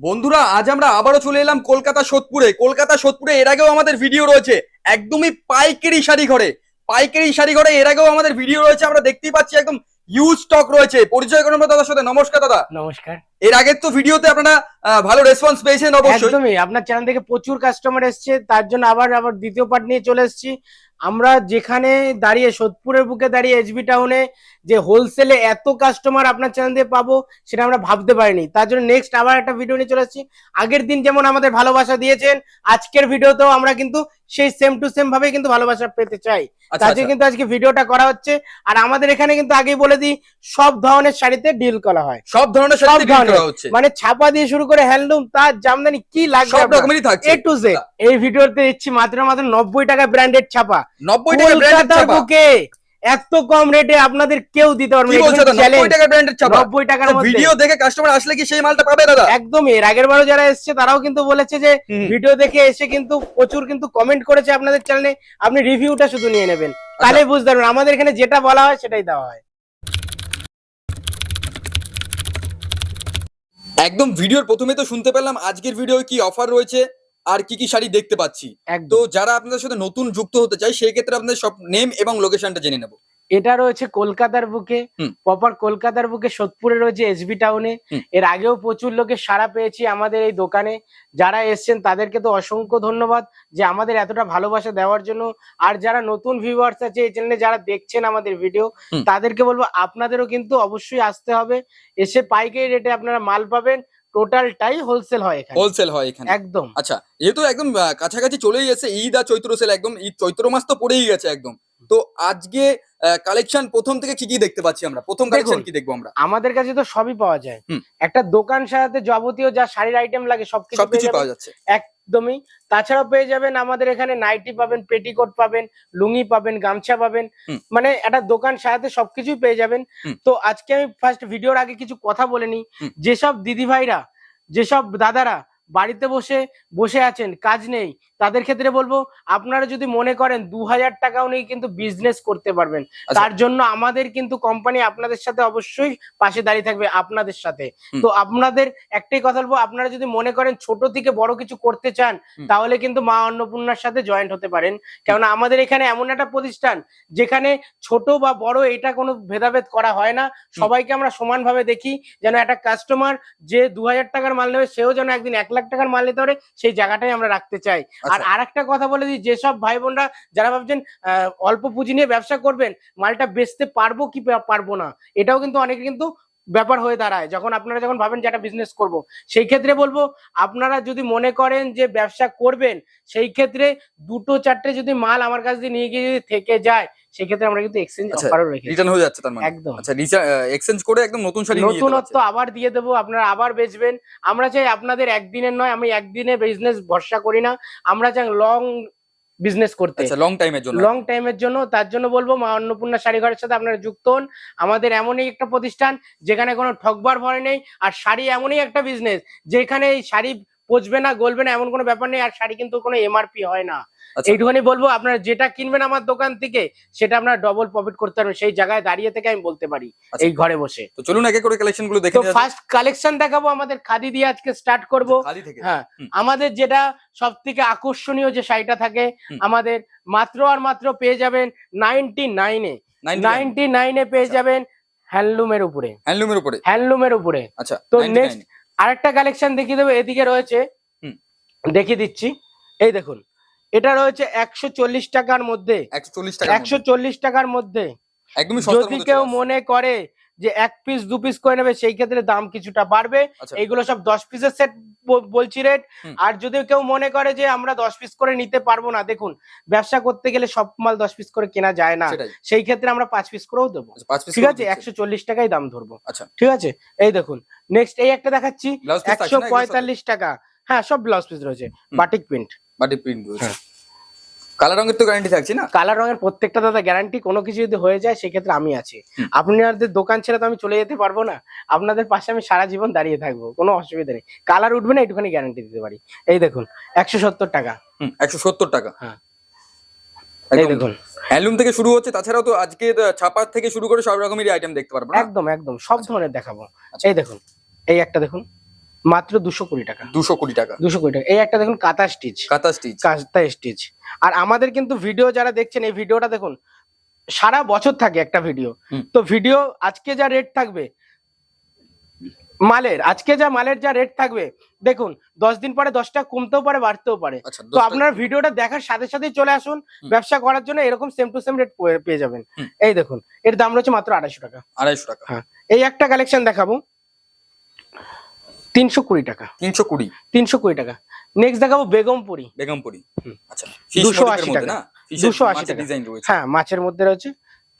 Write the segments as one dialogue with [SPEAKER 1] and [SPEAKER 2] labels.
[SPEAKER 1] বন্ধুরা আজ আমরা আবারও চলে এলাম কলকাতা সোদপুরে। কলকাতা সোদপুরে এর আগেও আমাদের ভিডিও রয়েছে। একদমই পাইকারি শাড়ি ঘরে। পাইকারি শাড়ি ঘরে এর আগেও আমাদের ভিডিও রয়েছে। আমরা দেখতেই পাচ্ছি একদম ইউজ স্টক রয়েছে। পরিচয় করানো দাদার সাথে। নমস্কার দাদা।
[SPEAKER 2] নমস্কার।
[SPEAKER 1] এর আগের তো ভিডিওতে আপনারা ভালো রেসপন্স পেয়েছেন অবশ্যই।
[SPEAKER 2] একদমই। আপনার চ্যানেল থেকে প্রচুর কাস্টমার এসছে। তার জন্য আবার আবার দ্বিতীয় পার্ট নিয়ে চলে এসেছি। আমরা যেখানে দাঁড়িয়ে সোদপুরের বুকে দাঁড়িয়ে এসবি টাউনে যে হোলসেলে এত কাস্টমার আপনার চ্যানেল দিয়ে পাবো সেটা আমরা ভাবতে পারিনি। তার জন্য নেক্সট আবার একটা ভিডিও নিয়ে চলে এসেছি আগের দিন যেমন আমাদের ভালোবাসা দিয়েছেন আজকের ভিডিওতেও আমরা কিন্তু সেই সেম টু সেম ভাবে কিন্তু ভালোবাসা পেতে চাই।
[SPEAKER 1] আচ্ছা,
[SPEAKER 2] তার জন্য
[SPEAKER 1] আচ্ছা।
[SPEAKER 2] কিন্তু আজকে ভিডিওটা করা হচ্ছে। আর আমাদের এখানে কিন্তু আগেই বলে দিই সব ধরনের শাড়িতে ডিল করা হয়।
[SPEAKER 1] সব ধরনের
[SPEAKER 2] সব ধরনের। মানে ছাপা দিয়ে শুরু করে হ্যান্ডলুম তার জামদানি কি লাগবে এ টু জেড এই ভিডিওতে দিচ্ছি মাত্র মাত্র নব্বই টাকা ব্র্যান্ডেড ছাপা।
[SPEAKER 1] নব্বই টাকা ব্র্যান্ডের
[SPEAKER 2] বুকে এত কম রেটে আপনাদের কেউ দিতে পারবে
[SPEAKER 1] কি
[SPEAKER 2] না
[SPEAKER 1] বলছো দাদা নব্বই টাকা ব্র্যান্ডের ছাপা
[SPEAKER 2] নব্বই টাকার
[SPEAKER 1] ভিডিও দেখে কাস্টমার আসলে কি সেই মালটা পাবে দাদা?
[SPEAKER 2] একদম এর আগের বারও যারা এসেছে তারাও কিন্তু বলেছে যে ভিডিও দেখে এসে কিন্তু প্রচুর কিন্তু কমেন্ট করেছে আপনাদের চ্যানেলে আপনি রিভিউটা শুধু নিয়ে নেবেন। তাহলে বুঝতে পারবেন। আমাদের এখানে যেটা বলা হয় সেটাই দেওয়া হয়।
[SPEAKER 1] একদম ভিডিওর প্রথমে তো শুনতে পেলাম আজকের ভিডিও কি অফার রয়েছে? আর কি কি শাড়ি দেখতে পাচ্ছি। তো যারা আপনাদের সাথে নতুন যুক্ত হতে চায় সেই ক্ষেত্রে আপনাদের সব নেম এবং লোকেশনটা জেনে নেব।
[SPEAKER 2] এটা রয়েছে কলকাতার বুকে প্রপার কলকাতার বুকে সোদপুরে রয়েছে এসবি টাউনে এর আগেও প্রচুর লোকের সাড়া পেয়েছি আমাদের এই দোকানে। যারা এসছেন তাদেরকে তো অসংখ্য ধন্যবাদ যে আমাদের এতটা ভালোবাসা দেওয়ার জন্য। আর যারা নতুন ভিউয়ার্স আছে এই চ্যানেলে যারা দেখছেন আমাদের ভিডিও তাদেরকে বলব আপনাদেরও কিন্তু অবশ্যই আসতে হবে। এসে পাইকারি রেটে আপনারা মাল পাবেন। টোটালটাই হোলসেল হয় এখানে।
[SPEAKER 1] হোলসেল হয় এখানে।
[SPEAKER 2] একদম।
[SPEAKER 1] আচ্ছা যেহেতু একদম কাছাকাছি চলেই গেছে ঈদ আর চৈত্র সেল একদম ঈদ চৈত্র মাস তো পড়েই গেছে একদম। তো আজকে কালেকশন প্রথম থেকে কি কি দেখতে পাচ্ছি আমরা? প্রথম কালেকশন কি দেখব আমরা?
[SPEAKER 2] আমাদের কাছে তো সবই পাওয়া যায়। একটা দোকান সাজাতে যাবতীয় যা শাড়ির আইটেম লাগে সবকিছু
[SPEAKER 1] পাওয়া যাচ্ছে।
[SPEAKER 2] একদমই। তাছাড়া পেয়ে যাবেন আমাদের এখানে নাইটি পাবেন পেটিকোট পাবেন লুঙ্গি পাবেন গামছা পাবেন। মানে একটা দোকান সাজাতে সবকিছুই পেয়ে যাবেন। তো আজকে আমি ফার্স্ট ভিডিওর আগে কিছু কথা বলে নিই। যেসব দিদিভাইরা যেসব দাদারা বাড়িতে বসে বসে আছেন কাজ নেই। তাদের ক্ষেত্রে বলব আপনারা যদি মনে করেন দু হাজার টাকাও নেই কিন্তু বিজনেস করতে পারবেন।
[SPEAKER 1] আচ্ছা।
[SPEAKER 2] তার জন্য আমাদের কিন্তু কোম্পানি আপনাদের সাথে অবশ্যই পাশে দাঁড়িয়ে থাকবে আপনাদের সাথে। তো আপনাদের একটাই কথা বলব আপনারা যদি মনে করেন ছোট থেকে বড় কিছু করতে চান তাহলে কিন্তু মা অন্নপূর্ণার সাথে জয়েন্ট হতে পারেন। কেননা আমাদের এখানে এমন একটা প্রতিষ্ঠান যেখানে ছোট বা বড় এটা কোনো ভেদাভেদ করা হয় না। সবাইকে আমরা সমানভাবে দেখি যেন একটা কাস্টমার যে দু হাজার টাকার মাল নেবে সেও যেন একদিন এক লাখ টাকার মাল নিতে পারে সেই জায়গাটাই আমরা রাখতে চাই। আর
[SPEAKER 1] আর
[SPEAKER 2] একটা কথা বলে দিই যেসব ভাই বোনরা যারা ভাবছেন আহ, অল্প পুঁজি নিয়ে ব্যবসা করবেন মালটা বেচতে পারব কি পারব না এটাও কিন্তু অনেকে কিন্তু ব্যাপার হয়ে দাঁড়ায়। যখন আপনারা যখন ভাবেন যে একটা বিজনেস করব সেই ক্ষেত্রে বলব আপনারা যদি মনে করেন যে ব্যবসা করবেন সেই ক্ষেত্রে দুটো চারটে যদি মাল আমার কাছ দিয়ে নিয়ে গিয়ে যদি থেকে যায় সেই ক্ষেত্রে আমরা কিন্তু এক্সচেঞ্জ অফারও রেখেছি।
[SPEAKER 1] রিটার্ন হয়ে যাচ্ছে তার মানে?
[SPEAKER 2] একদম।
[SPEAKER 1] আচ্ছা এক্সচেঞ্জ করে একদম নতুন শাড়ি
[SPEAKER 2] নতুনত্ব আবার দিয়ে দেবো আপনারা আবার বেচবেন। আমরা চাই আপনাদের একদিনের নয় আমি একদিনে বিজনেস ভরসা করি না। আমরা চাই লং বিজনেস করতে।
[SPEAKER 1] আচ্ছা লং টাইমের জন্য।
[SPEAKER 2] লং টাইমের জন্য তার জন্য বলব মা অন্নপূর্ণা শাড়ি ঘরের সাথে আপনারা যুক্ত হন। আমাদের এমনই একটা প্রতিষ্ঠান যেখানে কোনো ঠকবার ভয় নেই আর শাড়ি এমনই একটা বিজনেস যেখানে এই শাড়ি পচবে না গলবে না এমন কোনো ব্যাপার নেই আর শাড়ি কিন্তু কোনো এমআরপি হয় না।
[SPEAKER 1] আচ্ছা।
[SPEAKER 2] এইটুখানি বলব আপনারা যেটা কিনবেন আমার দোকান থেকে সেটা আপনার ডবল প্রফিট করতে পারবেন সেই জায়গায় দাঁড়িয়ে থেকে আমি বলতে পারি
[SPEAKER 1] আচ্ছা।
[SPEAKER 2] এই ঘরে বসে।
[SPEAKER 1] তো চলুন একে করে কালেকশনগুলো দেখে।
[SPEAKER 2] ফার্স্ট কালেকশন দেখাবো আমাদের খাদি দিয়ে আজকে স্টার্ট করব। হ্যাঁ আমাদের যেটা সব থেকে আকর্ষণীয় যে শাড়িটা থাকে আমাদের মাত্র আর মাত্র পেয়ে যাবেন নাইনটি নাইনে
[SPEAKER 1] 99
[SPEAKER 2] নাইনটি নাইনে পেয়ে
[SPEAKER 1] আচ্ছা।
[SPEAKER 2] যাবেন হ্যান্ডলুমের উপরে।
[SPEAKER 1] হ্যান্ডলুমের উপরে?
[SPEAKER 2] হ্যান্ডলুমের উপরে।
[SPEAKER 1] আচ্ছা
[SPEAKER 2] তো
[SPEAKER 1] 99
[SPEAKER 2] next আরেকটা কালেকশন দেখিয়ে দেবো এদিকে রয়েছে। দেখিয়ে দিচ্ছি। এই দেখুন এটা রয়েছে একশো চল্লিশ টাকার মধ্যে। একশো চল্লিশ টাকার মধ্যে। যদি কেউ মনে করে যে এক পিস দু পিস করে নেবে সেই ক্ষেত্রে দাম কিছুটা বাড়বে।
[SPEAKER 1] এগুলো
[SPEAKER 2] এইগুলো সব দশ পিসের সেট বলছি রেট আর যদি কেউ মনে করে যে আমরা দশ পিস করে নিতে পারব না দেখুন ব্যবসা করতে গেলে সব মাল দশ পিস করে কেনা যায় না। সেই ক্ষেত্রে আমরা পাঁচ পিস করেও দেবো।
[SPEAKER 1] আচ্ছা
[SPEAKER 2] ঠিক আছে একশো চল্লিশ টাকাই দাম ধরবো।
[SPEAKER 1] আচ্ছা।
[SPEAKER 2] ঠিক আছে? এই দেখুন নেক্সট এই একটা দেখাচ্ছি একশো পঁয়তাল্লিশ টাকা। হ্যাঁ সব ব্লাউজ পিস রয়েছে। বাটিক প্রিন্ট
[SPEAKER 1] বাটিক প্রিন্ট রয়েছে।
[SPEAKER 2] হ্যাঁ।
[SPEAKER 1] কালো রঙের তো গ্যারান্টি থাকছে না?
[SPEAKER 2] কালার রঙের প্রত্যেকটা দাদা গ্যারান্টি কোনো কিছু যদি হয়ে যায় সেক্ষেত্রে আমি আছি। আপনাদের দোকান ছেড়ে তো আমি চলে যেতে পারব না। আপনাদের পাশে আমি সারা জীবন দাঁড়িয়ে থাকব কোনো অসুবিধা নেই। কালার উঠবে না একটুখানি গ্যারান্টি দিতে পারি। এই দেখুন একশো সত্তর টাকা।
[SPEAKER 1] একশো সত্তর টাকা।
[SPEAKER 2] হ্যাঁ। এই দেখুন।
[SPEAKER 1] হ্যান্ডলুম থেকে শুরু হচ্ছে তাছাড়াও তো আজকে ছাপার থেকে শুরু করে সব রকমেরই আইটেম দেখতে পারব
[SPEAKER 2] একদম একদম সব ধরনের দেখাবো।
[SPEAKER 1] আচ্ছা।
[SPEAKER 2] এই দেখুন এই একটা দেখুন। মাত্র দুশো কুড়ি টাকা।
[SPEAKER 1] দুশো কোটি টাকা।
[SPEAKER 2] দুশো কুড়ি টাকা। এই একটা দেখুন কাতা স্টিচ
[SPEAKER 1] কাতা স্টিচ
[SPEAKER 2] কাতা স্টিচ আর আমাদের কিন্তু ভিডিও যারা দেখছেন এই ভিডিওটা দেখুন সারা বছর থাকে একটা ভিডিও তো ভিডিও আজকে যা রেট থাকবে মালের আজকে যা মালের যা রেট থাকবে দেখুন দশ দিন পরে দশটা কমতেও পারে বাড়তেও পারে।
[SPEAKER 1] আচ্ছা
[SPEAKER 2] তো আপনার ভিডিওটা দেখার সাথে সাথেই চলে আসুন ব্যবসা করার জন্য এরকম সেম টু সেম রেট পেয়ে যাবেন। এই দেখুন এর দাম রয়েছে মাত্র আড়াইশো টাকা।
[SPEAKER 1] আড়াইশো টাকা।
[SPEAKER 2] হ্যাঁ এই একটা কালেকশন দেখাবো। তিনশো কুড়ি টাকা।
[SPEAKER 1] তিনশো কুড়ি?
[SPEAKER 2] তিনশো কুড়ি টাকা। নেক্সট দেখাবো বেগমপুরি।
[SPEAKER 1] বেগমপুরি। আচ্ছা
[SPEAKER 2] 280
[SPEAKER 1] 280
[SPEAKER 2] টাকা।
[SPEAKER 1] না?
[SPEAKER 2] 280 টাকা।
[SPEAKER 1] ডিজাইন রয়েছে।
[SPEAKER 2] হ্যাঁ মাছের মধ্যে রয়েছে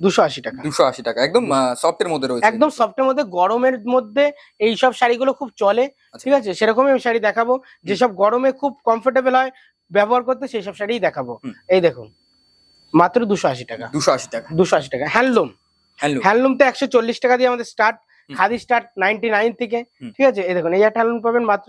[SPEAKER 2] দুশো আশি টাকা।
[SPEAKER 1] 280 টাকা। একদম সফটের মধ্যে রয়েছে।
[SPEAKER 2] একদম সফটের মধ্যে গরমের মধ্যে এই সব শাড়িগুলো খুব চলে।
[SPEAKER 1] আচ্ছা।
[SPEAKER 2] ঠিক আছে? সেরকমই আমি শাড়ি দেখাবো। যেসব গরমে খুব কমফোর্টেবল হয় ব্যবহার করতে সেই সব শাড়িই দেখাবো। এই দেখুন মাত্র দুশো আশি টাকা।
[SPEAKER 1] 280 টাকা।
[SPEAKER 2] দুশো আশি টাকা। হ্যান্ডলুম।
[SPEAKER 1] হ্যান্ডলুম।
[SPEAKER 2] তো একশো চল্লিশ টাকা দিয়ে আমাদের start. Khadi start ninety nine থেকে ঠিক আছে? এই দেখুন এই একটা পাবেন মাত্র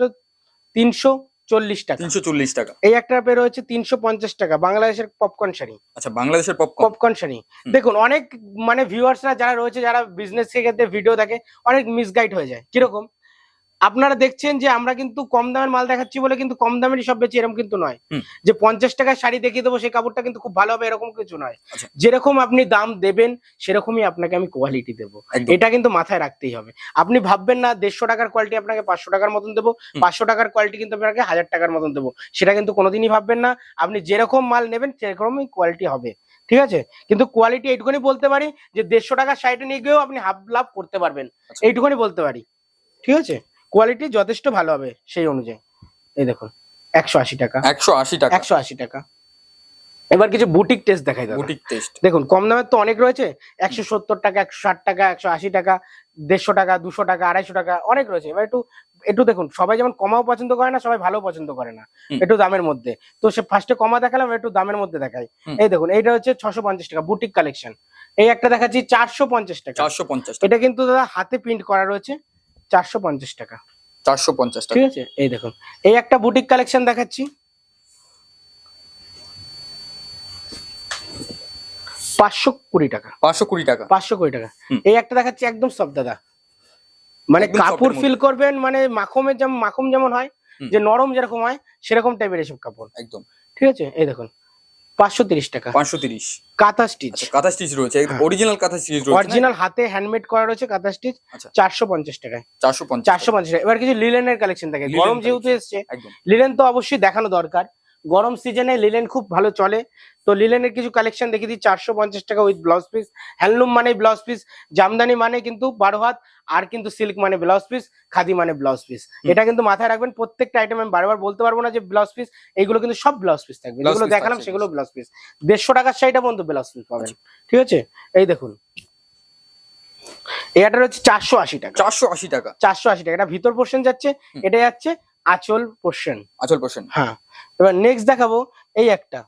[SPEAKER 2] তিনশো চল্লিশ টাকা।
[SPEAKER 1] 340 টাকা।
[SPEAKER 2] এই একটা পেয়ে রয়েছে তিনশো পঞ্চাশ টাকা বাংলাদেশের পপকর্ন শাড়ি।
[SPEAKER 1] আচ্ছা বাংলাদেশের পপকর্ন
[SPEAKER 2] পপকর্ন শাড়ি। দেখুন অনেক মানে ভিউয়ার্সরা যারা রয়েছে যারা বিজনেস ক্ষেত্রে ভিডিও দেখে অনেক মিসগাইড হয়ে যায়। কীরকম? আপনারা দেখছেন যে আমরা কিন্তু কম দামের মাল দেখাচ্ছি বলে কিন্তু কম দামেরই সব বেচি এরকম কিন্তু নয়। যে পঞ্চাশ টাকার শাড়ি দেখিয়ে দেবো সেই কাপড়টা কিন্তু খুব ভালো হবে এরকম কিছু নয়।
[SPEAKER 1] আচ্ছা।
[SPEAKER 2] যেরকম আপনি দাম দেবেন সেরকমই আপনাকে আমি কোয়ালিটি দেবো। এটা কিন্তু মাথায় রাখতেই হবে। আপনি ভাববেন না দেড়শো টাকার কোয়ালিটি আপনাকে পাঁচশো টাকার মতন দেবো পাঁচশো টাকার কোয়ালিটি কিন্তু আপনাকে হাজার টাকার মতন দেবো। সেটা কিন্তু কোনোদিনই ভাববেন না। আপনি যেরকম মাল নেবেন সেরকমই কোয়ালিটি হবে। ঠিক আছে? কিন্তু কোয়ালিটি এইটুকুনি বলতে পারি যে দেড়শো টাকার শাড়িটা নিয়ে গিয়েও আপনি হাফ লাভ করতে পারবেন।
[SPEAKER 1] আচ্ছা।
[SPEAKER 2] এইটুকুনি বলতে পারি। ঠিক আছে? কোয়ালিটি যথেষ্ট ভালো হবে সেই অনুযায়ী। এই দেখুন একশো আশি টাকা।
[SPEAKER 1] 180 টাকা।
[SPEAKER 2] একশো আশি টাকা। এবার কিছু বুটিক টেস্ট দেখাই দাদা।
[SPEAKER 1] বুটিক টেস্ট
[SPEAKER 2] দেখুন কম দামের তো অনেক রয়েছে একশো সত্তর টাকা একশো ষাট টাকা একশো আশি টাকা দেড়শো টাকা দুশো টাকা আড়াইশো টাকা অনেক রয়েছে। এবার একটু একটু দেখুন সবাই যেমন কমাও পছন্দ করে না সবাই ভালো পছন্দ করে না। একটু দামের মধ্যে। তো সে ফার্স্টে কমা দেখালাম একটু দামের মধ্যে দেখাই। এই দেখুন এইটা হচ্ছে ছশো পঞ্চাশ টাকা বুটিক কালেকশন এই একটা দেখাচ্ছি চারশো পঞ্চাশ টাকা।
[SPEAKER 1] 450 টাকা।
[SPEAKER 2] এটা কিন্তু দাদা হাতে প্রিন্ট করা রয়েছে। চারশো পঞ্চাশ টাকা।
[SPEAKER 1] 450 টাকা।
[SPEAKER 2] ঠিক আছে? এই দেখুন। এই একটা বুটিক কালেকশন দেখাচ্ছি। পাঁচশো কুড়ি টাকা।
[SPEAKER 1] 520 টাকা।
[SPEAKER 2] পাঁচশো কুড়ি টাকা। এই একটা দেখাচ্ছি একদম সব দাদা। মানে কাপড় ফিল করবেন মানে মাখমের যেমন মাখম যেমন হয় যে নরম যেরকম হয় সেরকম টাইপের এসব কাপড়।
[SPEAKER 1] একদম।
[SPEAKER 2] ঠিক আছে? এই দেখুন। পাঁচশো তিরিশ টাকা।
[SPEAKER 1] 530
[SPEAKER 2] কাঁথা স্টিচ
[SPEAKER 1] আচ্ছা কাঁথা স্টিচ রয়েছে
[SPEAKER 2] হ্যাঁ।
[SPEAKER 1] অরিজিনাল কাঁথা স্টিচ রয়েছে
[SPEAKER 2] অরিজিনাল হাতে হ্যান্ডমেড করা রয়েছে কাঁথা স্টিচ
[SPEAKER 1] আচ্ছা।
[SPEAKER 2] চারশো পঞ্চাশ টাকায়।
[SPEAKER 1] 450
[SPEAKER 2] চারশো পঞ্চাশ টাকা। এবার কিছু লিলেনের কালেকশন থাকে গরম যেহেতু
[SPEAKER 1] collection।
[SPEAKER 2] এসছে লিলেন তো অবশ্যই দেখানো দরকার। গরম সিজনে লিলেন খুব ভালো চলে। তো লিলেনের কিছু কালেকশন দেখে দিই চারশো পঞ্চাশ টাকা উইথ ব্লাউজ পিস হ্যান্ডলুম মানে ব্লাউজ পিস জামদানি মানে কিন্তু বারো হাত আর কিন্তু সিল্ক মানে ব্লাউজ পিস খাদি মানে ব্লাউজ পিস এটা কিন্তু মাথায় রাখবেন প্রত্যেকটা আইটেম আমি বারবার বলতে পারব না যে ব্লাউজ পিস এইগুলো কিন্তু সব ব্লাউজ পিস থাকবে। যেগুলো দেখালাম সেগুলো ব্লাউজ পিস দেড়শো টাকার শাড়িটা পর্যন্ত ব্লাউজ পিস পাবেন।
[SPEAKER 1] আচ্ছা।
[SPEAKER 2] ঠিক আছে? এই দেখুন। এটা হচ্ছে চারশো আশি টাকা।
[SPEAKER 1] 480 টাকা।
[SPEAKER 2] চারশো আশি টাকা। এটা ভিতর পোর্শন যাচ্ছে। এটা যাচ্ছে আঁচল পোর্শন
[SPEAKER 1] আচল পোর্শন
[SPEAKER 2] হ্যাঁ। এবার নেক্সট দেখাবো এই একটা।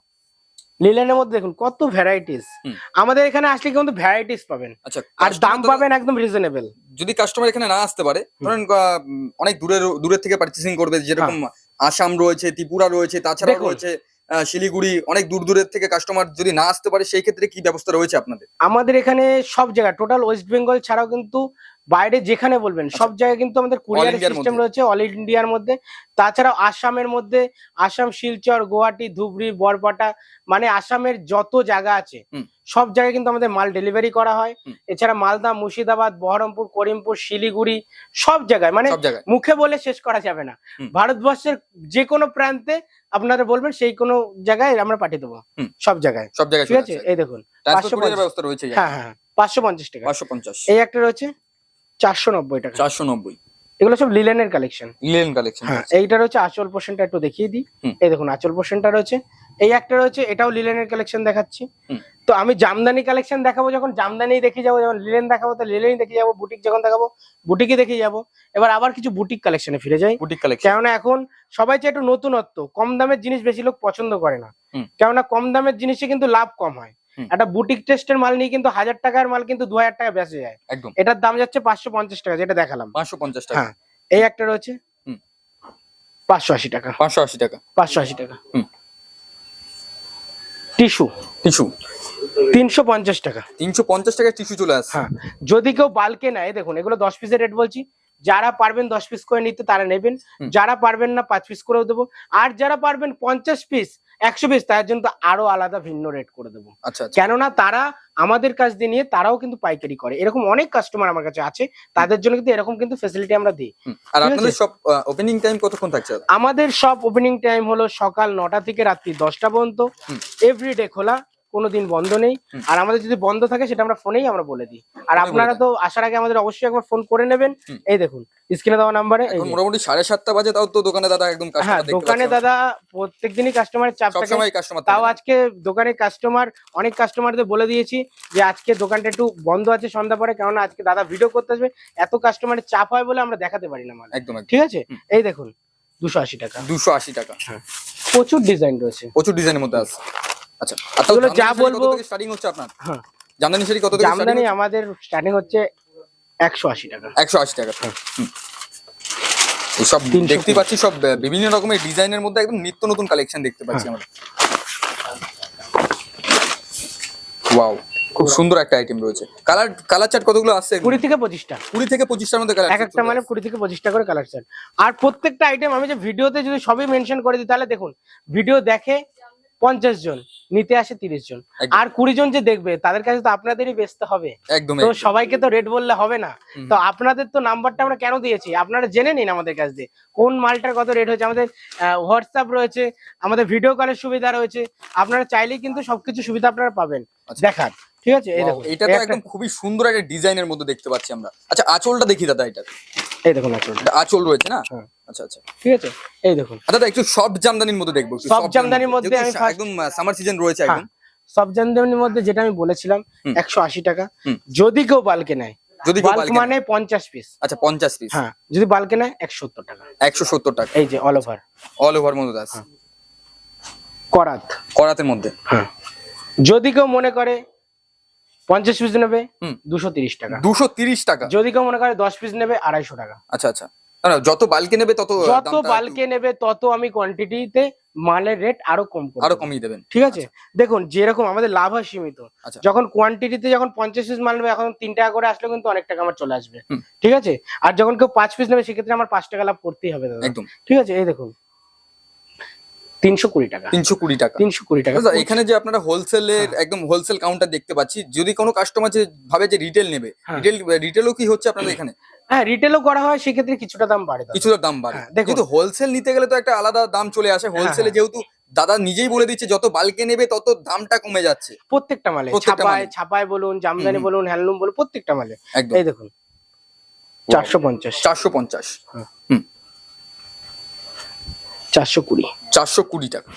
[SPEAKER 2] লিলেনের মধ্যে দেখুন কত ভ্যারাইটিস আমাদের এখানে আসলে কিন্তু ভ্যারাইটিস পাবেন।
[SPEAKER 1] আচ্ছা
[SPEAKER 2] আর দাম পাবেন একদম রিজনেবল
[SPEAKER 1] যদি কাস্টমার এখানে না আসতে পারে ধরেন অনেক দূরের দূরের থেকে পারচেসিং করবে যেরকম আসাম রয়েছে ত্রিপুরা রয়েছে
[SPEAKER 2] তাছাড়া
[SPEAKER 1] রয়েছে শিলিগুড়ি অনেক দূর দূরের থেকে কাস্টমার যদি না আসতে পারে সেই ক্ষেত্রে কি ব্যবস্থা রয়েছে আপনাদের?
[SPEAKER 2] আমাদের এখানে সব জায়গায় টোটাল ওয়েস্ট বেঙ্গল ছাড়াও কিন্তু বাইরে যেখানে বলবেন সব জায়গায় কিন্তু আমাদের কুরিয়ার সিস্টেম রয়েছে অল ইন্ডিয়ার মধ্যে। তাছাড়াও আসামের মধ্যে আসাম শিলচর গুয়াহাটি ধুবড়ি বরপাটা মানে আসামের যত জায়গা আছে সব জায়গায় কিন্তু আমাদের মাল ডেলিভারি করা হয়। এছাড়া মালদা মুর্শিদাবাদ বহরমপুর করিমপুর শিলিগুড়ি সব জায়গায় মানে মুখে বলে শেষ করা যাবে না। ভারতবর্ষের যে কোনো প্রান্তে আপনারা বলবেন সেই কোনো জায়গায় আমরা পাঠিয়ে দেবো। সব জায়গায়।
[SPEAKER 1] সব জায়গায়
[SPEAKER 2] ঠিক আছে? এই দেখুন
[SPEAKER 1] ট্রান্সপোর্ট
[SPEAKER 2] 550
[SPEAKER 1] কুরিয়ার ব্যবস্থা রয়েছে
[SPEAKER 2] হ্যাঁ হ্যাঁ। পাঁচশো পঞ্চাশ টাকা।
[SPEAKER 1] পাঁচশো পঞ্চাশ।
[SPEAKER 2] এই একটা রয়েছে চারশো নব্বই টাকা।
[SPEAKER 1] চারশো নব্বই।
[SPEAKER 2] এগুলো সব লিলেনের কালেকশন
[SPEAKER 1] লিলেন কালেকশন
[SPEAKER 2] হ্যাঁ এইটা রয়েছে আঁচল পোর্শনটা একটু দেখিয়ে দিই। এই দেখুন আঁচল পোর্শনটা রয়েছে। এই একটা রয়েছে এটাও লিলেনের কালেকশন দেখাচ্ছি। তো আমি জামদানি কালেকশন দেখাবো যখন জামদানি দেখে যাব যখন লিলেন দেখাবো তো লিলেনই দেখে যাব বুটিক যখন দেখাবো বুটিকই দেখে যাব। এবার আবার কিছু বুটিক কালেকশনে ফিরে যাই।
[SPEAKER 1] বুটিক কালেকশন
[SPEAKER 2] কেননা এখন সবাই চাই একটু নতুনত্ব কম দামের জিনিস বেশি লোক পছন্দ করে না। কেননা কম দামের জিনিসে কিন্তু লাভ কম হয়। একটা বুটিক টেস্টের মাল নিয়ে কিন্তু হাজার টাকার মাল কিন্তু দু হাজার টাকা বেঁচে যায়।
[SPEAKER 1] একদম।
[SPEAKER 2] এটার দাম যাচ্ছে পাঁচশো পঞ্চাশ টাকা যেটা দেখালাম।
[SPEAKER 1] পাঁচশো পঞ্চাশ টাকা।
[SPEAKER 2] হ্যাঁ এই একটা রয়েছে। পাঁচশো আশি টাকা।
[SPEAKER 1] পাঁচশো আশি টাকা।
[SPEAKER 2] পাঁচশো আশি টাকা। টিস্যু।
[SPEAKER 1] টিস্যু।
[SPEAKER 2] তিনশো পঞ্চাশ টাকা।
[SPEAKER 1] তিনশো পঞ্চাশ টিস্যু চলে আসছে।
[SPEAKER 2] হ্যাঁ যদি কেউ বালকে নেয় দেখুন এগুলো দশ পিসের রেট বলছি যারা পারবেন দশ পিস করে নিতে তারা নেবেন। যারা পারবেন না পাঁচ পিস করেও দেবো। আর যারা পারবেন পঞ্চাশ পিস একশো পিস তার জন্য তো আরও আলাদা ভিন্ন রেট করে দেবো।
[SPEAKER 1] আচ্ছা আচ্ছা।
[SPEAKER 2] কেননা তারা আমাদের কাছ দিয়ে নিয়ে তারাও কিন্তু পাইকারি করে। এরকম অনেক কাস্টমার আমার কাছে আছে তাদের জন্য কিন্তু এরকম কিন্তু ফেসিলিটি আমরা দিই।
[SPEAKER 1] আর আপনাদের সব ওপেনিং টাইম কতক্ষণ থাকছে
[SPEAKER 2] আমাদের সব ওপেনিং টাইম হলো সকাল নটা থেকে রাত্রি দশটা পর্যন্ত। এভরিডে খোলা। কোনোদিন বন্ধ নেই। আর আমাদের যদি বন্ধ থাকে সেটা আমরা ফোনেই আমরা বলে দিই। আর আপনারা তো আসার আগে আমাদের অবশ্যই একবার ফোন করে নেবেন। এই দেখুন স্ক্রিনে দেওয়া নাম্বারে
[SPEAKER 1] মোটামুটি সাড়ে সাতটা বাজে তাও তো দোকানে দাদা একদম
[SPEAKER 2] হ্যাঁ দোকানে দাদা প্রত্যেক দিনই কাস্টমারের চাপ থাকে
[SPEAKER 1] কাস্টমার
[SPEAKER 2] তাও আজকে দোকানের কাস্টমার অনেক কাস্টমারদের বলে দিয়েছি যে আজকে দোকানটা একটু বন্ধ আছে সন্ধ্যা পরে কেননা আজকে দাদা ভিডিও করতে আসবে। এত কাস্টমারের চাপ হয় বলে আমরা দেখাতে পারি না মাল।
[SPEAKER 1] একদম একদম।
[SPEAKER 2] ঠিক আছে? এই দেখুন দুশো আশি টাকা।
[SPEAKER 1] দুশো আশি টাকা।
[SPEAKER 2] প্রচুর ডিজাইন রয়েছে।
[SPEAKER 1] প্রচুর ডিজাইনের মধ্যে আছে। আচ্ছা
[SPEAKER 2] এগুলো যা বলবো-
[SPEAKER 1] স্টার্টিং হচ্ছে আপনার?
[SPEAKER 2] হ্যাঁ।
[SPEAKER 1] জামদানি শাড়ি কত থেকে
[SPEAKER 2] জামদানি আমাদের স্টার্টিং হচ্ছে একশো আশি টাকা।
[SPEAKER 1] একশো আশি টাকা। হুম। এইসব
[SPEAKER 2] 300
[SPEAKER 1] দেখতে পাচ্ছি সব বিভিন্ন রকমের ডিজাইনের মধ্যে একদম নিত্য নতুন কালেকশন দেখতে পাচ্ছি
[SPEAKER 2] হ্যাঁ।
[SPEAKER 1] আমরা। ওয়াও খুব সুন্দর একটা আইটেম রয়েছে। কালার কালার চার্ট কতগুলো আছে
[SPEAKER 2] কুড়ি থেকে পঁচিশটা।
[SPEAKER 1] কুড়ি থেকে পঁচিশটার মধ্যে কালার
[SPEAKER 2] এক একটা মানে কুড়ি থেকে পঁচিশটা করে কালেকশন আর প্রত্যেকটা আইটেম আমি যে ভিডিওতে যদি সবই মেনশন করে দিই তাহলে দেখুন ভিডিও দেখে পঞ্চাশ জন। নিতে আসে তিরিশ জন। আর কুড়ি জন যে দেখবে তাদের কাছে তো আপনাদেরই বেচতে হবে। তো সবাইকে তো রেট বললে হবে না। তো আপনাদের তো নাম্বারটা আমরা কেন দিয়েছি? আপনারা জেনে নিন আমাদের কাছ দিয়ে। কোন মালটার কত রেট হয়েছে? আমাদের হোয়াটসঅ্যাপ রয়েছে আমাদের ভিডিও কলের সুবিধা রয়েছে। আপনারা চাইলেই কিন্তু সবকিছু সুবিধা আপনারা পাবেন।
[SPEAKER 1] আচ্ছা।
[SPEAKER 2] দেখার ঠিক আছে? এই দেখুন
[SPEAKER 1] এটা তো একদম খুবই সুন্দর একটা ডিজাইনের মধ্যে দেখতে পাচ্ছি আমরা। আচ্ছা আঁচলটা দেখি দাদা এটা।
[SPEAKER 2] এই দেখুন আঁচলটা।
[SPEAKER 1] এটা আঁচল রয়েছে না?
[SPEAKER 2] হ্যাঁ।
[SPEAKER 1] আচ্ছা আচ্ছা।
[SPEAKER 2] ঠিক আছে? এই দেখুন।
[SPEAKER 1] দাদা একটু সফট জামদানির মধ্যে দেখব
[SPEAKER 2] soft জামদানির মধ্যে আমি
[SPEAKER 1] একদম সামার সিজন রয়েছে
[SPEAKER 2] হ্যাঁ,
[SPEAKER 1] একদম।
[SPEAKER 2] সব জামদানির মধ্যে যেটা আমি বলেছিলাম। একশো আশি টাকা। যদি কেউ বালকে নেয়
[SPEAKER 1] যদি
[SPEAKER 2] বাল্ক মানে পঞ্চাশ পিস
[SPEAKER 1] আচ্ছা পঞ্চাশ পিস
[SPEAKER 2] হ্যাঁ যদি বালকে নেয় টাকা।
[SPEAKER 1] একশো সত্তর টাকা।
[SPEAKER 2] এই যে অল ওভার
[SPEAKER 1] অল ওভার মধ্যে আছে
[SPEAKER 2] করাত।
[SPEAKER 1] করাতের মধ্যে।
[SPEAKER 2] হ্যাঁ। যদি কেউ মনে করে পঞ্চাশ পিস নেবে। দুশো তিরিশ টাকা।
[SPEAKER 1] দুশো তিরিশ টাকা?
[SPEAKER 2] যদি কেউ মনে করে দশ পিস নেবে আড়াইশো টাকা।
[SPEAKER 1] আচ্ছা আচ্ছা। যত বালকে নেবে তত
[SPEAKER 2] যত বালকে নেবে তত আমি কোয়ান্টিটিতে মালের রেট আরও কম
[SPEAKER 1] আরও কমিয়ে দেবেন।
[SPEAKER 2] ঠিক আছে? দেখুন যেরকম আমাদের লাভ হয় সীমিত।
[SPEAKER 1] আচ্ছা।
[SPEAKER 2] যখন কোয়ান্টিটিতে যখন পঞ্চাশ পিস মাল নেবে এখন তিন টাকা করে আসলে কিন্তু অনেক টাকা আমার চলে আসবে। ঠিক আছে? আর যখন কেউ পাঁচ পিস নেবে সেক্ষেত্রে আমার পাঁচ টাকা লাভ করতেই হবে দাদা। ঠিক আছে? এই দেখুন। তিনশো কুড়ি টাকা।
[SPEAKER 1] তিনশো কুড়ি টাকা।
[SPEAKER 2] তিনশো কুড়ি টাকা।
[SPEAKER 1] এখানে যে আপনারা হোলসেলের একদম হোলসেল কাউন্টার দেখতে পাচ্ছি যদি কোনো কাস্টমার যে ভাবে যে রিটেল নেবে
[SPEAKER 2] হ্যাঁ।
[SPEAKER 1] রিটেল রিটেলও কি হচ্ছে আপনাদের এখানে?
[SPEAKER 2] হ্যাঁ রিটেলও করা হয় সেক্ষেত্রে কিছুটা দাম বাড়ে
[SPEAKER 1] কিছুটা দাম বাড়ে।
[SPEAKER 2] হ্যাঁ।
[SPEAKER 1] কিন্তু হোলসেল নিতে গেলে তো একটা আলাদা দাম চলে আসে। হোলসেলে
[SPEAKER 2] হ্যাঁ।
[SPEAKER 1] যেহেতু দাদা নিজেই বলে দিচ্ছে যত বালকে নেবে তত দামটা কমে যাচ্ছে।
[SPEAKER 2] প্রত্যেকটা মালে ছাপায় ছাপায় বলুন জামদানি বলুন হ্যান্ডলুম বলুন প্রত্যেকটা মালে। এই দেখুন চারশো পঞ্চাশ।
[SPEAKER 1] চারশো পঞ্চাশ।
[SPEAKER 2] হ্যাঁ।
[SPEAKER 1] হুম।
[SPEAKER 2] চারশো কুড়ি।
[SPEAKER 1] চারশো কুড়ি টাকা।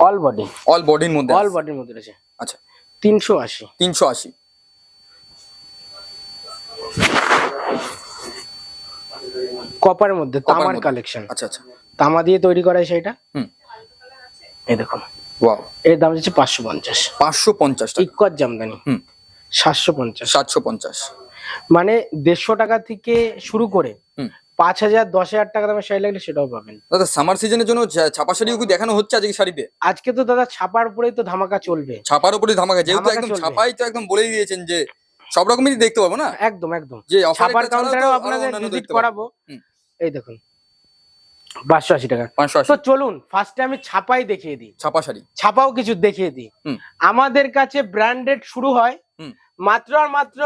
[SPEAKER 2] অল বডি
[SPEAKER 1] অল বডির মধ্যে
[SPEAKER 2] অল বডির মধ্যে রয়েছে।
[SPEAKER 1] আচ্ছা।
[SPEAKER 2] তিনশো আশি।
[SPEAKER 1] তিনশো আশি।
[SPEAKER 2] কপারের মধ্যে তামার। কালেকশন
[SPEAKER 1] আচ্ছা আচ্ছা।
[SPEAKER 2] তামা দিয়ে তৈরি করা সেটা
[SPEAKER 1] হুম।
[SPEAKER 2] এই দেখুন।
[SPEAKER 1] ওয়াও
[SPEAKER 2] এর দাম হচ্ছে পাঁচশো পঞ্চাশ।
[SPEAKER 1] পাঁচশো পঞ্চাশ
[SPEAKER 2] ইকত জামদানি।
[SPEAKER 1] হুম।
[SPEAKER 2] সাতশো পঞ্চাশ।
[SPEAKER 1] সাতশো পঞ্চাশ।
[SPEAKER 2] মানে দেড়শো টাকা থেকে শুরু করে পাঁচ হাজার দশ হাজার টাকা দামের শাড়ি লাগলে সেটাও পাবেন।
[SPEAKER 1] দাদা সামার সিজনের জন্য ছাপা শাড়িও কি দেখানো হচ্ছে আজকে শাড়িতে?
[SPEAKER 2] আজকে তো দাদা ছাপার উপরেই তো ধামাকা চলবে।
[SPEAKER 1] ছাপার উপরে ধামাকা যেহেতু একদম ছাপাই তো একদম বলেই দিয়েছেন যে সব রকমই দেখতে পাবো না?
[SPEAKER 2] একদম একদম।
[SPEAKER 1] যে
[SPEAKER 2] ছাপার কাউন্টারেও আপনাদের ভিজিট করাবো। এই দেখুন পাঁচশো আশি টাকা।
[SPEAKER 1] পাঁচশো
[SPEAKER 2] তো চলুন ফার্স্টে আমি ছাপাই দেখিয়ে দিই।
[SPEAKER 1] ছাপা শাড়ি।
[SPEAKER 2] ছাপাও কিছু দেখিয়ে দিই। আমাদের কাছে ব্র্যান্ডেড শুরু হয়। মাত্র আর মাত্র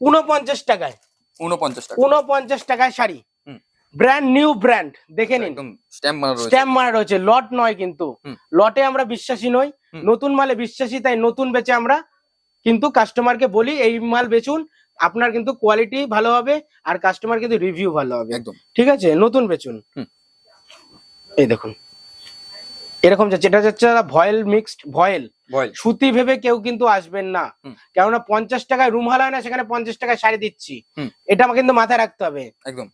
[SPEAKER 2] উনপঞ্চাশ টাকায়।
[SPEAKER 1] উনপঞ্চাশ টাকা।
[SPEAKER 2] উনপঞ্চাশ টাকায় শাড়ি। ব্র্যান্ড নিউ ব্র্যান্ড দেখে নিন।
[SPEAKER 1] স্ট্যাম্প মারা রয়েছে।
[SPEAKER 2] স্ট্যাম্প মারা রয়েছে। লট নয় কিন্তু। লটে আমরা বিশ্বাসী নই। নতুন মালে বিশ্বাসী তাই নতুন বেচে আমরা কিন্তু কাস্টমারকে বলি এই মাল বেচুন। আপনার কিন্তু কোয়ালিটি ভালো হবে আর কাস্টমার কিন্তু রিভিউ ভালো হবে।
[SPEAKER 1] একদম।
[SPEAKER 2] ঠিক আছে? নতুন বেচুন। এই দেখুন। এরকম যাচ্ছে এটা যাচ্ছে দাদা ভয়েল মিক্সড ভয়েল। সুতি ভেবে কেউ কিন্তু আসবেন না। কেননা পঞ্চাশ টাকায় রুম হালা হয় না সেখানে পঞ্চাশ টাকায় শাড়ি দিচ্ছি। এটা আমাকে কিন্তু মাথায় রাখতে হবে।
[SPEAKER 1] একদম।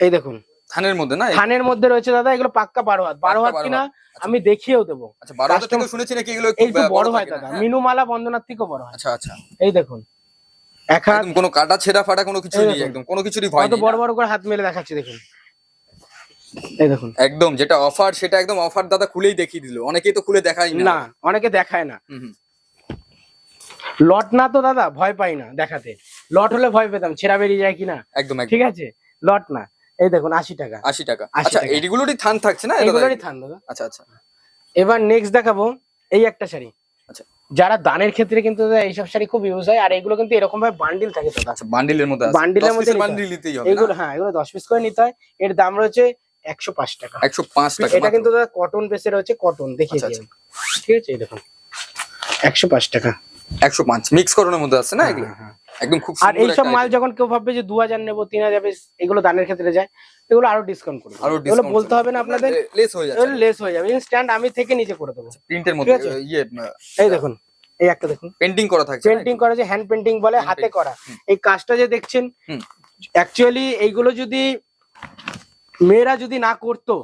[SPEAKER 2] এই দেখুন।
[SPEAKER 1] থানের মধ্যে না?
[SPEAKER 2] থানের মধ্যে রয়েছে দাদা এগুলো পাক্কা বারো হাত বারো হাত কিনা
[SPEAKER 1] আচ্ছা।
[SPEAKER 2] আমি দেখিয়েও দেবো।
[SPEAKER 1] আচ্ছা বারো হাজার থেকে শুনেছি নাকি এগুলো একটু
[SPEAKER 2] বড় হয় দাদা
[SPEAKER 1] হ্যাঁ।
[SPEAKER 2] মিনুমালা বন্দনার থেকেও বড় হয়।
[SPEAKER 1] আচ্ছা আচ্ছা।
[SPEAKER 2] এই দেখুন। এক হাত
[SPEAKER 1] কোনো কাটা ছেঁড়া ফাটা কোনো কিছু নেই একদম। কোনো কিছুরই ভয় নেই।
[SPEAKER 2] বড়? বড় করে হাত মেলে দেখাচ্ছি দেখুন। এই দেখুন।
[SPEAKER 1] একদম যেটা অফার সেটা একদম অফার দাদা খুলেই দেখিয়ে দিল। অনেকেই তো খুলে দেখাই না।
[SPEAKER 2] অনেকে দেখায় না। লট না তো দাদা ভয় পাই না দেখাতে। লট হলে ভয় পেতাম ছেঁড়া বেরিয়ে যায় কিনা।
[SPEAKER 1] একদম
[SPEAKER 2] ঠিক আছে? লট না। এই দেখুন আশি টাকা।
[SPEAKER 1] আশি টাকা। আচ্ছা এইগুলোরই থান থাকছে না?
[SPEAKER 2] এগুলোরই থান দাদা।
[SPEAKER 1] আচ্ছা আচ্ছা।
[SPEAKER 2] এবার নেক্সট দেখাবো এই একটা শাড়ি।
[SPEAKER 1] আচ্ছা।
[SPEAKER 2] যারা দানের ক্ষেত্রে কিন্তু এইসব শাড়ি খুব ইউজ হয় আর এগুলো কিন্তু এরকম ভাবে বান্ডিল থাকে দাদা।
[SPEAKER 1] আচ্ছা বান্ডিলের মধ্যে আছে।
[SPEAKER 2] বান্ডিলের মধ্যে
[SPEAKER 1] বান্ডিল নিতেই হবে
[SPEAKER 2] এগুলো হ্যাঁ এগুলো দশ পিস করে নিতে হয়। এর দাম রয়েছে একশো পাঁচ টাকা।
[SPEAKER 1] একশো পাঁচ টাকা
[SPEAKER 2] এটা কিন্তু দাদা কটন বেসে রয়েছে কটন দেখিয়ে
[SPEAKER 1] আচ্ছা,
[SPEAKER 2] দিন ঠিক আছে এই দেখুন। একশো পাঁচ টাকা।
[SPEAKER 1] একশো পাঁচ মিক্স করানোর মধ্যে আছে না এগুলো?
[SPEAKER 2] হ্যাঁ, হ্যাঁ।
[SPEAKER 1] একদম খুব
[SPEAKER 2] আর এইসব মাল যখন কেউ ভাববে যে দু হাজার নেব তিন হাজার এগুলো দানের ক্ষেত্রে যায় এগুলো আরও ডিসকাউন্ট করবে
[SPEAKER 1] আরও
[SPEAKER 2] এগুলো বলতে হবে না আপনাদের
[SPEAKER 1] লেস হয়ে যাচ্ছে।
[SPEAKER 2] লেস হয়ে যাবে। ইনস্ট্যান্ট আমি থেকে নিচে করে দেবো।
[SPEAKER 1] প্রিন্টের মধ্যে ইয়ে
[SPEAKER 2] এই দেখুন এই একটা দেখুন।
[SPEAKER 1] পেন্টিং করা থাকছে না
[SPEAKER 2] পেন্টিং করা যে হ্যান্ড পেন্টিং বলে হাতে করা। এই কাজটা যে দেখছেন। অ্যাকচুয়ালি এইগুলো যদি মেয়েরা যদি না করতো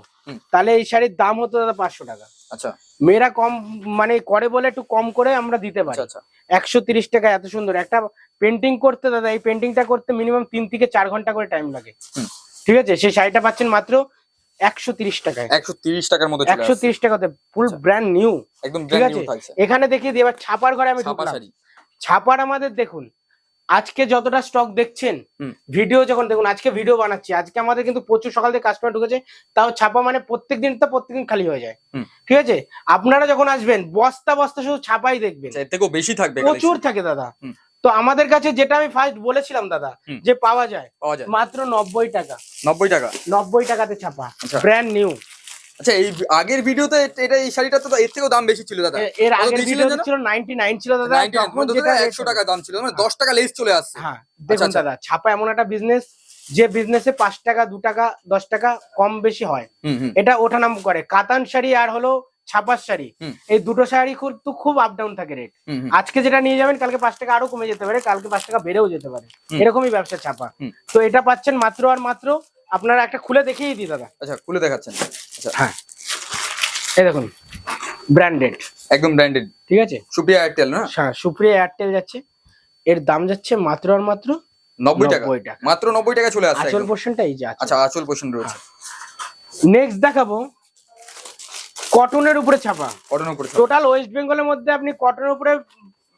[SPEAKER 2] তাহলে এই শাড়ির দাম হতো দাদা পাঁচশো টাকা।
[SPEAKER 1] আচ্ছা।
[SPEAKER 2] মেয়েরা কম মানে করে বলে একটু কম করে আমরা দিতে পারি।
[SPEAKER 1] আচ্ছা আচ্ছা।
[SPEAKER 2] একশো তিরিশ টাকা এত সুন্দর। একটা পেন্টিং করতে দাদা এই পেন্টিংটা করতে মিনিমাম তিন থেকে চার ঘণ্টা করে টাইম লাগে। ঠিক আছে? সেই শাড়িটা পাচ্ছেন মাত্র একশো তিরিশ টাকায়।
[SPEAKER 1] একশো তিরিশ টাকার মধ্যে চলে
[SPEAKER 2] একশো তিরিশ টাকাতে ফুল। ব্র্যান্ড নিউ
[SPEAKER 1] একদম
[SPEAKER 2] ঠিক আছে? এখানে দেখিয়ে দিই এবার ছাপার ঘরে আমি
[SPEAKER 1] ছাপা
[SPEAKER 2] ছাপার আমাদের দেখুন আজকে যতটা স্টক দেখছেন ভিডিও যখন দেখুন আজকে ভিডিও বানাচ্ছি। আজকে আমাদের কিন্তু প্রচুর সকাল থেকে কাস্টমার ঢুকেছে তাও ছাপা মানে প্রত্যেক দিন তো প্রত্যেকদিন খালি হয়ে যায়। ঠিক আছে? আপনারা যখন আসবেন বস্তা বস্তা শুধু ছাপাই দেখবেন।
[SPEAKER 1] আচ্ছা, বেশি থাকবে
[SPEAKER 2] প্রচুর থাকে দাদা। তো আমাদের কাছে যেটা আমি ফার্স্ট বলেছিলাম দাদা যে পাওয়া যায় মাত্র নব্বই টাকা।
[SPEAKER 1] নব্বই টাকা।
[SPEAKER 2] নব্বই টাকাতে ছাপা।
[SPEAKER 1] আচ্ছা।
[SPEAKER 2] ব্র্যান্ড নিউ
[SPEAKER 1] আচ্ছা এই আগের ভিডিওতে এটা এই শাড়িটা তো এর থেকেও দাম বেশি ছিল দাদা।
[SPEAKER 2] এর আগের ভিডিও ছিল নাইনটি নাইন ছিল দাদা
[SPEAKER 1] 99
[SPEAKER 2] তখন যেটা
[SPEAKER 1] একশো টাকা দাম ছিল মানে দশ টাকা লেস চলে আসছে।
[SPEAKER 2] হ্যাঁ দেখুন
[SPEAKER 1] আচ্ছা।
[SPEAKER 2] দাদা ছাপা এমন একটা বিজনেস যে বিজনেসে পাঁচ টাকা দু টাকা দশ টাকা কম বেশি হয়। এটা ওঠানাম করে। কাতান শাড়ি আর হলো ছাপার শাড়ি। এই দুটো শাড়ি খুব তো খুব আপ ডাউন থাকে রেট। আজকে যেটা নিয়ে যাবেন কালকে পাঁচ টাকা আরও কমে যেতে পারে কালকে পাঁচ টাকা বেড়েও যেতে পারে। এরকমই ব্যবসা ছাপা। তো এটা পাচ্ছেন মাত্র আর মাত্র আপনারা একটা খুলে দেখিয়ে দিই দাদা।
[SPEAKER 1] আচ্ছা খুলে দেখাচ্ছেন। আচ্ছা
[SPEAKER 2] হ্যাঁ। এই দেখুন ব্র্যান্ডেড
[SPEAKER 1] একদম ব্র্যান্ডেড
[SPEAKER 2] ঠিক আছে?
[SPEAKER 1] সুপ্রিয়া এয়ারটেল না?
[SPEAKER 2] হ্যাঁ সুপ্রিয়া এয়ারটেল যাচ্ছে। এর দাম যাচ্ছে মাত্র আর মাত্র
[SPEAKER 1] নব্বই টাকা। মাত্র নব্বই টাকা চলে আসছে
[SPEAKER 2] আচল। পোর্শনটা এই যে আছে।
[SPEAKER 1] আচ্ছা আচল পোষণ রয়েছে।
[SPEAKER 2] নেক্সট দেখাবো কটনের উপরে ছাপা।
[SPEAKER 1] কটন উপরে
[SPEAKER 2] টোটাল ওয়েস্ট বেঙ্গলের মধ্যে আপনি কটনের উপরে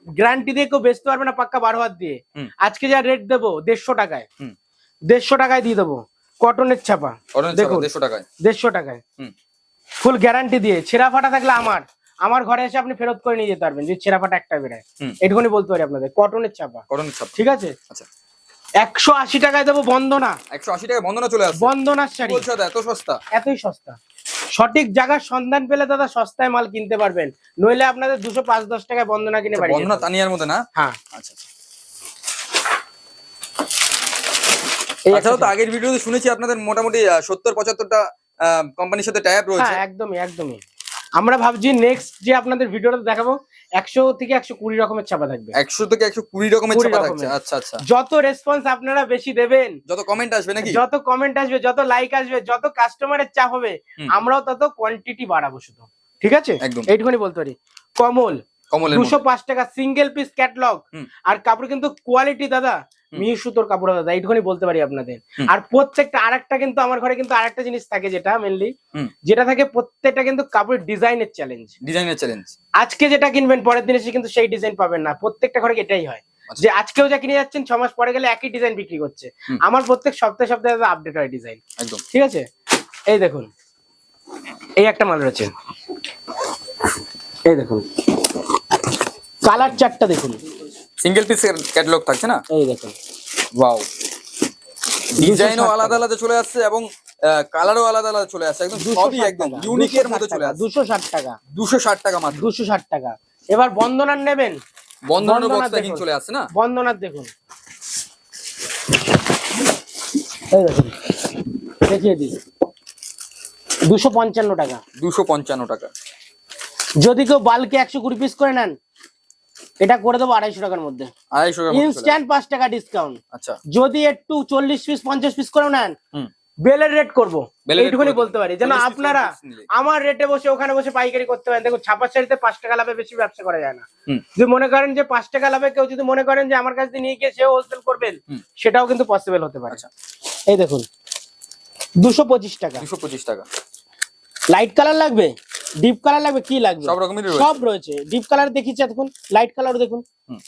[SPEAKER 2] গ্যারান্টি দিয়ে কেউ বেচতে পারবে না পাক্কা বারো হাত দিয়ে। আজকে যা রেট দেবো দেড়শো টাকায়। দেড়শো টাকায় দিয়ে দেবো। কটনের ছাপা। দেখুন।
[SPEAKER 1] দেড়শো টাকায়।
[SPEAKER 2] দেড়শো টাকায়। ফুল গ্যারান্টি দিয়ে ছেঁড়া ফাটা থাকলে আমার। আমার ঘরে এসে আপনি ফেরত করে নিয়ে যেতে পারবেন যে ছেঁড়া ফাটা একটা বেড়ায় এটুকুনি বলতে পারি আপনাদের কটনের ছাপা।
[SPEAKER 1] কটন ছাপ।
[SPEAKER 2] ঠিক আছে?
[SPEAKER 1] আচ্ছা।
[SPEAKER 2] একশো আশি টাকায় দেবো বন্দনা।
[SPEAKER 1] একশো আশি টাকায় বন্ধনা চলে আসছে।
[SPEAKER 2] বন্দনার শাড়ি।
[SPEAKER 1] এত সস্তা?
[SPEAKER 2] এতই সস্তা। সঠিক জায়গার সন্ধান পেলে দাদা সস্তায় মাল কিনতে পারবেন। নইলে আপনাদের দুশো পাঁচ দশ টাকায় বন্দনা কিনে বাড়ি
[SPEAKER 1] বন্ধনা তানিয়ার মধ্যে না?
[SPEAKER 2] হ্যাঁ।
[SPEAKER 1] আচ্ছা। আচ্ছা
[SPEAKER 2] এই একটা
[SPEAKER 1] তাছাড়াও তো আগের ভিডিওতে শুনেছি আপনাদের মোটামুটি সত্তর পঁচাত্তরটা কোম্পানির সাথে টাইপ রয়েছে।
[SPEAKER 2] হ্যাঁ একদমই একদমই। আমরা ভাবছি নেক্সট যে আপনাদের ভিডিওটা দেখাবো একশো থেকে একশো কুড়ি রকমের ছাপা থাকবে।
[SPEAKER 1] একশো থেকে একশো কুড়ি রকমের ছাপা থাকছে আচ্ছা আচ্ছা।
[SPEAKER 2] যত রেসপন্স আপনারা বেশি দেবেন
[SPEAKER 1] যত কমেন্ট আসবে নাকি?
[SPEAKER 2] যত কমেন্ট আসবে যত লাইক আসবে যত কাস্টমারের চাপ হবে আমরাও তত কোয়ান্টিটি বাড়াবো শুধু। ঠিক আছে?
[SPEAKER 1] একদম।
[SPEAKER 2] এইটুকুনি বলতে পারি। কমল দুশো পাঁচ টাকা সিঙ্গেল পিস ক্যাটলগ আর কাপড় কিন্তু কোয়ালিটি দাদা। মিহি সুতোর কাপড় দাদা এইটুকুনি বলতে পারি আপনাদের। আর প্রত্যেকটা আরেকটা কিন্তু আমার ঘরে কিন্তু আরেকটা জিনিস থাকে যেটা মেনলি যেটা থাকে প্রত্যেকটা কিন্তু কাপড়ের ডিজাইনের চ্যালেঞ্জ
[SPEAKER 1] ডিজাইনের চ্যালেঞ্জ
[SPEAKER 2] আজকে যেটা কিনবেন পরের দিন এসে কিন্তু সেই ডিজাইন পাবেন না। প্রত্যেকটা ঘরে এটাই হয়।
[SPEAKER 1] আচ্ছা।
[SPEAKER 2] যে আজকেও যা কিনে যাচ্ছেন ছ মাস পরে গেলে একই ডিজাইন বিক্রি করছে। আমার প্রত্যেক সপ্তাহে সপ্তাহে আপডেট হয় ডিজাইন
[SPEAKER 1] একদম।
[SPEAKER 2] ঠিক আছে? এই দেখুন। এই একটা মাল রয়েছে। এই দেখুন। কালার চারটা দেখুন।
[SPEAKER 1] সিঙ্গেল পিস ক্যাটালগ থাকছে না?
[SPEAKER 2] এই দেখুন।
[SPEAKER 1] ওয়াও ডিজাইনও
[SPEAKER 2] 260
[SPEAKER 1] আলাদা আলাদা চলে আসছে এবং কালারও আলাদা আলাদা চলে আসছে। একদম সবই একদম ইউনিকের মতো চলে আসছে।
[SPEAKER 2] দুশো ষাট টাকা।
[SPEAKER 1] দুশো ষাট টাকা মাত্র।
[SPEAKER 2] দুশো ষাট টাকা। এবার বন্দনার নেবেন।
[SPEAKER 1] বন্ধনার বক্স প্যাকিং
[SPEAKER 2] দেখুন।
[SPEAKER 1] চলে আসছে না?
[SPEAKER 2] বন্দনার দেখুন। এই দেখুন। দেখিয়ে দিই। দুশো পঞ্চান্ন টাকা।
[SPEAKER 1] দুশো পঞ্চান্ন টাকা।
[SPEAKER 2] যদি কেউ বালকে একশো কুড়ি পিস করে নেন এটা করে দেবো আড়াইশো টাকার মধ্যে।
[SPEAKER 1] আড়াইশো টাকা
[SPEAKER 2] ইনস্ট্যান্ট পাঁচ টাকা ডিসকাউন্ট
[SPEAKER 1] আচ্ছা।
[SPEAKER 2] যদি একটু চল্লিশ পিস পঞ্চাশ পিস করে নেন বেলের রেট করব। এইটুকুনি বলতে পারি। যেন আপনারা আমার রেটে বসে ওখানে বসে পাইকারি করতে পারেন। দেখুন ছাপার শাড়িতে পাঁচ টাকা লাভে বেশি ব্যবসা করা যায় না। যদি মনে করেন যে পাঁচ টাকা লাভে কেউ যদি মনে করেন যে আমার কাছ থেকে নিয়ে গিয়ে সেও হোলসেল করবেন সেটাও কিন্তু পসিবল হতে পারে।
[SPEAKER 1] আচ্ছা।
[SPEAKER 2] এই দেখুন দুশো পঁচিশ টাকা।
[SPEAKER 1] দুশো পঁচিশ টাকা।
[SPEAKER 2] লাইট কালার লাগবে? ডিপ কালার লাগবে? কি লাগবে?
[SPEAKER 1] সব রকমের
[SPEAKER 2] সব রয়েছে। ডিপ কালার দেখিয়েছি দেখুন লাইট কালার দেখুন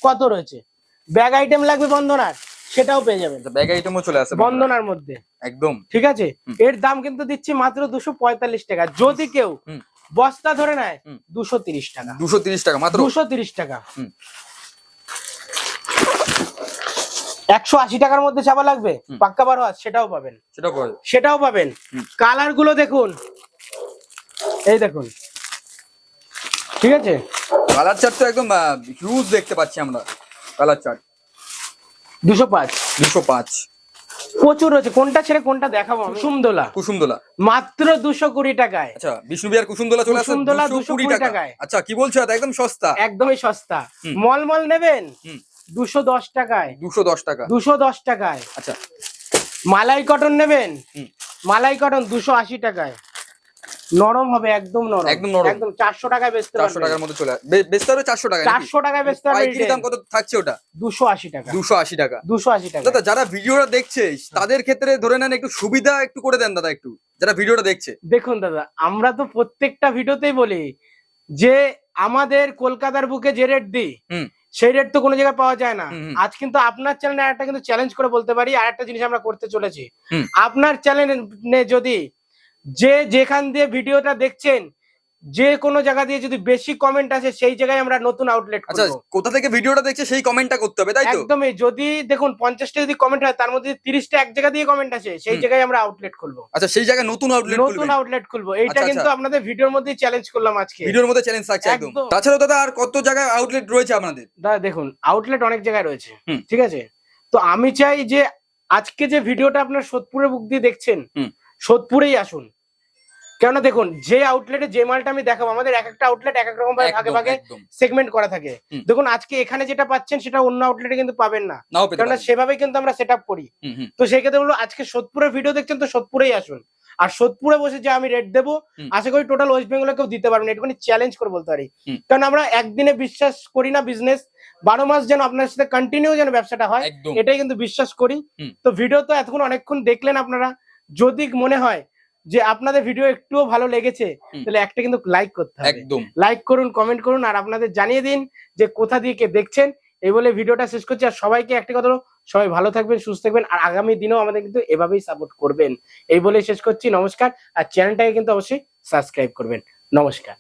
[SPEAKER 2] কত রয়েছে। ব্যাগ আইটেম লাগবে বন্ধনার সেটাও পেয়ে যাবেন।
[SPEAKER 1] ব্যাগ আইটেমও চলে আসে
[SPEAKER 2] বন্দনার। মধ্যে।
[SPEAKER 1] একদম।
[SPEAKER 2] ঠিক আছে? এর দাম কিন্তু দিচ্ছি মাত্র দুশো পঁয়তাল্লিশ টাকা। যদি কেউ বস্তা ধরে নেয়। দুশো তিরিশ টাকা।
[SPEAKER 1] দুশো তিরিশ টাকা মাত্র?
[SPEAKER 2] দুশো তিরিশ টাকা। একশো আশি টাকার মধ্যে চাপা লাগবে? পাক্কা বারো সেটাও পাবেন। সেটাও পাবেন। কালারগুলো দেখুন। এই দেখুন। ঠিক আছে?
[SPEAKER 1] কালার চার্ট তো একদম হিউজ দেখতে পাচ্ছি আমরা। কালার চার্ট
[SPEAKER 2] দুশো পাঁচ।
[SPEAKER 1] দুশো পাঁচ।
[SPEAKER 2] প্রচুর রয়েছে কোনটা ছেড়ে কোনটা দেখাবো কুসুমদোলা।
[SPEAKER 1] কুসুমদোলা।
[SPEAKER 2] মাত্র দুশো কুড়ি টাকায়।
[SPEAKER 1] আচ্ছা বিষ্ণুবিহার কুসুমদোলা চলে আসে
[SPEAKER 2] কুসুমদোলা
[SPEAKER 1] দুশো কুড়ি
[SPEAKER 2] টাকায়।
[SPEAKER 1] আচ্ছা কি বলছো? একদম সস্তা।
[SPEAKER 2] একদমই সস্তা। মলমল নেবেন?
[SPEAKER 1] হুম।
[SPEAKER 2] দুশো দশ টাকায়।
[SPEAKER 1] দুশো দশ টাকা।
[SPEAKER 2] দুশো দশ টাকায়।
[SPEAKER 1] আচ্ছা।
[SPEAKER 2] মালাই কটন নেবেন? মালাই কটন দুশো আশি টাকায়। নরম হবে একদম নরম।
[SPEAKER 1] একদম নরম।
[SPEAKER 2] একদম চারশো টাকায় বেচতে
[SPEAKER 1] চারশো টাকার মধ্যে চলে বেচতে হবে চারশো টাকা
[SPEAKER 2] চারশো টাকায় বেচতে
[SPEAKER 1] পাইকারি দাম কত থাকছে ওটা?
[SPEAKER 2] দুশো আশি টাকা।
[SPEAKER 1] দুশো আশি টাকা।
[SPEAKER 2] দুশো আশি টাকা।
[SPEAKER 1] দাদা যারা ভিডিওটা দেখছে তাদের ক্ষেত্রে ধরে নেন একটু সুবিধা একটু করে দেন দাদা একটু যারা ভিডিওটা দেখছে।
[SPEAKER 2] দেখুন দাদা আমরা তো প্রত্যেকটা ভিডিওতেই বলি যে আমাদের কলকাতার বুকে যে রেট দিই
[SPEAKER 1] হুম।
[SPEAKER 2] সেই রেট তো কোনো জায়গায় পাওয়া যায় না। আজ কিন্তু আপনার চ্যানেলে একটা কিন্তু চ্যালেঞ্জ করে বলতে পারি আর একটা জিনিস আমরা করতে চলেছি। আপনার চ্যানেলে যদি যে যেখান দিয়ে ভিডিওটা দেখছেন যে কোনো জায়গা দিয়ে যদি বেশি কমেন্ট আসে সেই জায়গায় আমরা নতুন আউটলেট
[SPEAKER 1] আচ্ছা কোথা থেকে ভিডিওটা দেখছে সেই কমেন্টটা করতে হবে তাই তো?
[SPEAKER 2] একদমই যদি দেখুন পঞ্চাশটা যদি কমেন্ট হয় তার মধ্যে তিরিশটা এক জায়গা দিয়ে কমেন্ট আছে সেই জায়গায় আমরা আউটলেট খুলবো।
[SPEAKER 1] আচ্ছা সেই জায়গায় নতুন আউটলেট
[SPEAKER 2] নতুন আউটলেট খুলবো। এইটা
[SPEAKER 1] আচ্ছা,
[SPEAKER 2] কিন্তু আপনাদের ভিডিওর মধ্যেই চ্যালেঞ্জ করলাম আজকে।
[SPEAKER 1] ভিডিওর মধ্যে চ্যালেঞ্জ থাকছে একদম। তাছাড়াও দাদা আর কত জায়গায় আউটলেট রয়েছে আপনাদের?
[SPEAKER 2] দাদা দেখুন আউটলেট অনেক জায়গায় রয়েছে ঠিক আছে? তো আমি চাই যে আজকে যে ভিডিওটা আপনার সোদপুরের বুক দিয়ে দেখছেন। সোদপুরেই আসুন। কেননা দেখুন যে আউটলেটে যে মালটা আমি দেখাবো আমাদের এক একটা আউটলেট এক এক রকম ভাবে ভাগে ভাগে সেগমেন্ট করা থাকে। দেখুন আজকে এখানে যেটা পাচ্ছেন সেটা অন্য আউটলেটে কিন্তু পাবেন না। কেননা। সেভাবে কিন্তু আমরা সেট আপ করি। তো সেই ক্ষেত্রে বলব আজকে সোদপুরের ভিডিও দেখছেন তো সোদপুরেই আসুন। আর সোদপুরে বসে যে আমি রেট দেবো। আশা করি টোটাল ওয়েস্ট বেঙ্গলে কেউ দিতে পারবেন এটুকুনি চ্যালেঞ্জ করে বলতে পারি। কারণ আমরা একদিনে বিশ্বাস করি না বিজনেস বারো মাস যেন আপনার সাথে কন্টিনিউ যেন ব্যবসাটা হয় এটাই কিন্তু বিশ্বাস করি। তো ভিডিও তো এতক্ষণ অনেকক্ষণ দেখলেন আপনারা। যদি মনে হয় যে আপনাদের ভিডিও একটুও ভালো লেগেছে তাহলে একটা কিন্তু লাইক করতে হবে।
[SPEAKER 1] একদম।
[SPEAKER 2] লাইক করুন কমেন্ট করুন আর আপনাদের জানিয়ে দিন যে কোথা দিয়ে কে দেখছেন। এই বলে ভিডিওটা শেষ করছি আর সবাইকে একটা কথা সবাই ভালো থাকবেন সুস্থ থাকবেন আর আগামী দিনেও আমাদের কিন্তু এভাবেই সাপোর্ট করবেন। এই বলে শেষ করছি নমস্কার আর চ্যানেলটাকে কিন্তু অবশ্যই সাবস্ক্রাইব করবেন। নমস্কার।